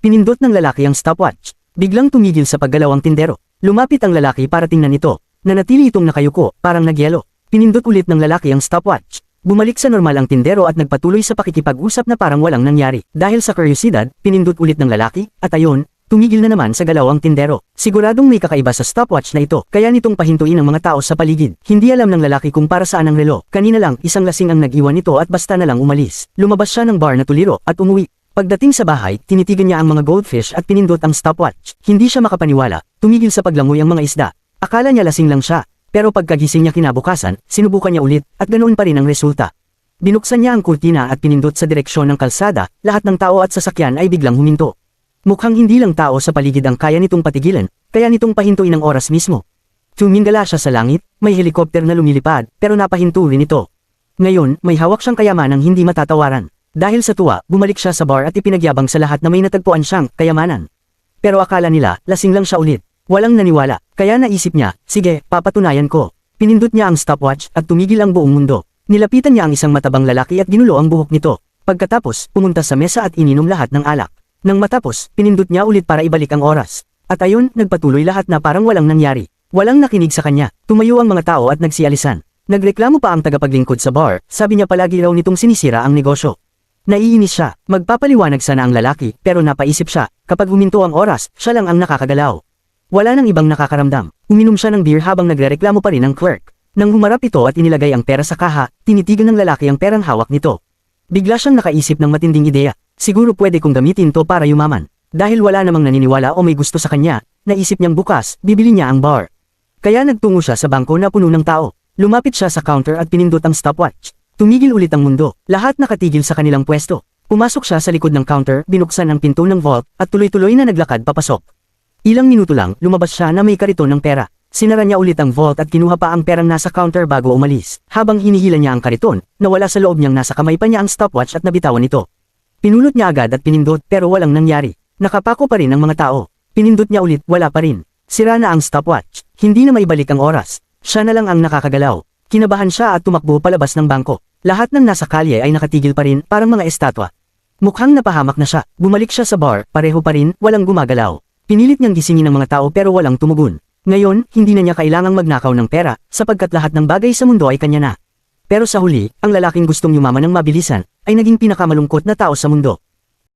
Pinindot ng lalaki ang stopwatch. Biglang tumigil sa paggalaw ang tindero. Lumapit ang lalaki para tingnan ito. Nanatili itong nakayuko, parang nagyelo. Pinindot ulit ng lalaki ang stopwatch. Bumalik sa normal ang tindero at nagpatuloy sa pakikipag-usap na parang walang nangyari. Dahil sa kuryosidad, pinindot ulit ng lalaki, at ayon, tumigil na naman sa galaw ang tindero. Siguradong may kakaiba sa stopwatch na ito, kaya nitong pahintuin ang mga tao sa paligid. Hindi alam ng lalaki kung para saan ang relo. Kanina lang, isang lasing ang nag-iwan nito at basta na lang umalis. Lumabas siya ng bar na tuliro at umuwi. Pagdating sa bahay, tinitigan niya ang mga goldfish at pinindot ang stopwatch. Hindi siya makapaniwala, tumigil sa paglangoy ang mga isda. Akala niya lasing lang siya, pero pagkagising niya kinabukasan, sinubukan niya ulit at ganoon pa rin ang resulta. Binuksan niya ang kurtina at pinindot sa direksyon ng kalsada, lahat ng tao at sasakyan ay biglang huminto. Mukhang hindi lang tao sa paligid ang kaya nitong patigilan, kaya nitong pahintuin ang oras mismo. Tumingala siya sa langit, may helikopter na lumilipad, pero napahinto rin ito. Ngayon, may hawak siyang kayamanang hindi matatawaran. Dahil sa tuwa, bumalik siya sa bar at ipinagyabang sa lahat na may natagpuan siyang kayamanan. Pero akala nila, lasing lang siya ulit. Walang naniwala, kaya naisip niya, sige, papatunayan ko. Pinindot niya ang stopwatch at tumigil ang buong mundo. Nilapitan niya ang isang matabang lalaki at ginulo ang buhok nito. Pagkatapos, pumunta sa mesa at ininom lahat ng alak. Nang matapos, pinindot niya ulit para ibalik ang oras. At ayon, nagpatuloy lahat na parang walang nangyari. Walang nakinig sa kanya. Tumayo ang mga tao at nagsialisan. Nagreklamo pa ang tagapaglingkod sa bar, sabi niya palagi raw nitong sinisira ang negosyo. Naiinis siya, magpapaliwanag sana ang lalaki, pero napaisip siya, kapag huminto ang oras, siya lang ang nakakagalaw. Wala nang ibang nakakaramdam. Uminom siya ng beer habang nagrereklamo pa rin ang clerk. Nang humarap ito at inilagay ang pera sa kaha, tinitigan ng lalaki ang perang hawak nito. Bigla siyang nakaisip ng matinding ideya. Siguro pwede kong gamitin to para yumaman. Dahil wala namang naniniwala o may gusto sa kanya, naisip niyang bukas, bibili niya ang bar. Kaya nagtungo siya sa bangko na puno ng tao. Lumapit siya sa counter at pinindot ang stopwatch. Tumigil ulit ang mundo. Lahat nakatigil sa kanilang pwesto. Pumasok siya sa likod ng counter, binuksan ang pinto ng vault, at tuloy-tuloy na naglakad papasok. Ilang minuto lang, lumabas siya na may kariton ng pera. Sinara niya ulit ang vault at kinuha pa ang perang nasa counter bago umalis. Habang hinihila niya ang kariton, nawala sa loob niyang nasa kamay pa niya ang stopwatch at nabitawan ito. Pinulot niya agad at pinindot pero walang nangyari. Nakapako pa rin ang mga tao. Pinindot niya ulit, wala pa rin. Sira na ang stopwatch. Hindi na maibalik ang oras. Siya na lang ang nakakagalaw. Kinabahan siya at tumakbo palabas ng bangko. Lahat ng nasa kalye ay nakatigil pa rin, parang mga estatwa. Mukhang napahamak na siya. Bumalik siya sa bar, pareho pa rin, walang gumagalaw. Pinilit niyang gisingin ng mga tao pero walang tumugon. Ngayon, hindi na niya kailangang magnakaw ng pera, sapagkat lahat ng bagay sa mundo ay kanya na. Pero sa huli, ang lalaking gustong yumaman ng mabilisan, ay naging pinakamalungkot na tao sa mundo.